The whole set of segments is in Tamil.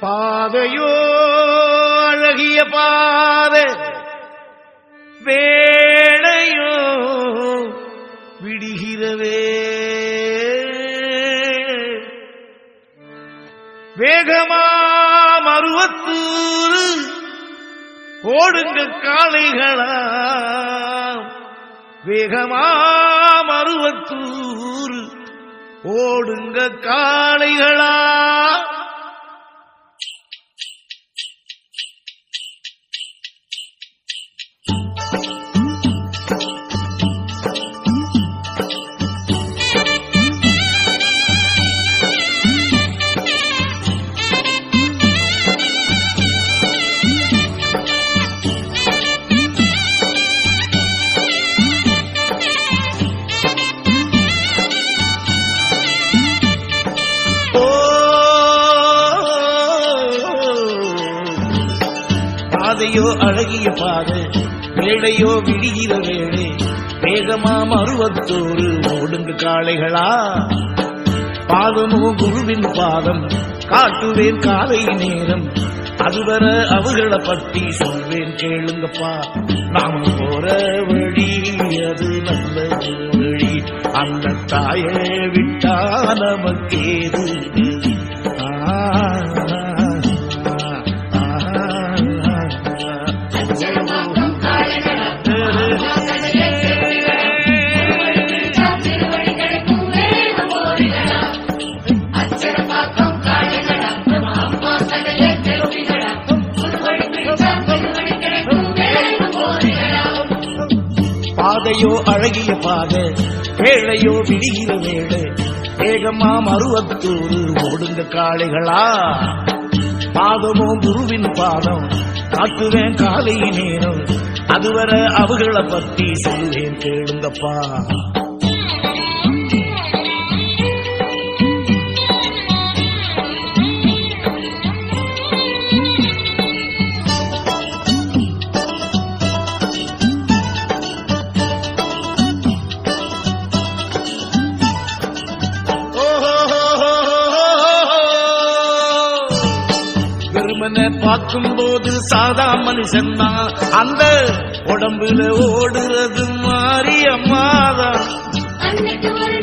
பாதையோ அழகிய பாதை வேடையோ விடுகிறவே. வேகமா மருவத்தூரு ஓடுங்க காளைகளா வேகமா மருவத்தூர் ஓடுங்க காளைகளா பாதையோ அழகிய பாதை வேளையோ விடுகிற வேளை வேகமா மருவத்தோரு ஓடுங்க காளைகளா? பாதமோ குருவின் பாதம் காட்டுவேன் காலை நேரம் அதுவர அவர்களை பற்றி சொல்வேன் கேளுங்கப்பா நாம் போற வழி அது நல்ல வழி. அந்த தாயை விட்டா நமக்கேது பாதையோ அழகிய பாதை வேளையோ விடுகிற வேளை வேகமா மருவத்தூரு ஓடுங்க காளைகளா? பாதமோ குருவின் பாதம் காத்துவேன் காலை நேரம் அதுவரை அவர்களை பத்தி சொல்லுவேன் கேளுங்கப்பா.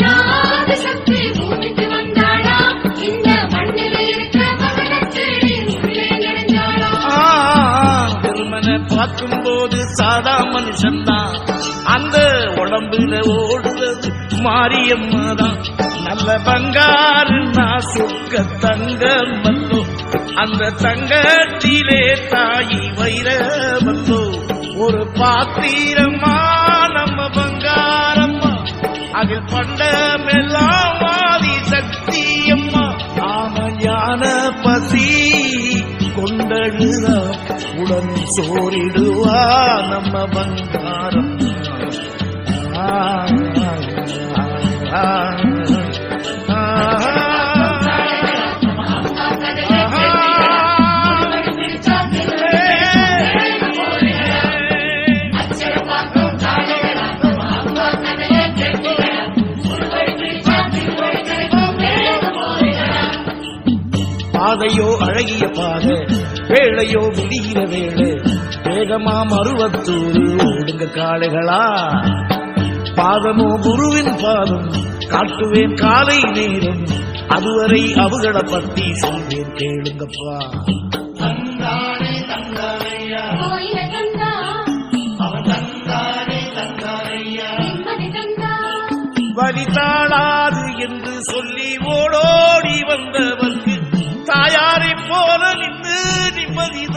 நாள் சக்தி பூமிக்கு வந்தாளா? இந்த மண்ணில் இருக்க மகனச்செடி உள்ளே நிறைஞ்சாளா வெறுமனை பார்க்கும்போது சாதா மனுஷன்தான். அந்த உடம்புல ஓடுறது மாரியம்மாதான் நல்ல பங்காரு நான் சொக்க தங்க அந்த தங்கத்திலே தாயி வைர வந்தோ ஒரு பாத்திரமா நம்ம பங்காரம்மா. அதில் பண்டமெல்லாம் வாதி சக்தியம்மா. ஆம ஞான பசி கொண்டழுதா உடன் சோரிடுவா நம்ம பங்காரம் ஆ, ஆ, ஆ, பாதையோ அழகிய பாதை வேளையோ விடுகிற வேளை வேகமா மருவத்தூரு ஓடுங்க காளைகளா? பாதமோ குருவின் பாதம் காட்டுவேன் காலை நேரம் அதுவரை அவகளை பத்தி சொல்வேன் கேளுங்கப்பா. வழி தாழாது என்று சொல்லி ஓடோடி வந்தவர்க்கு தாயாரை போல நின்று நிம்மதி தந்தார்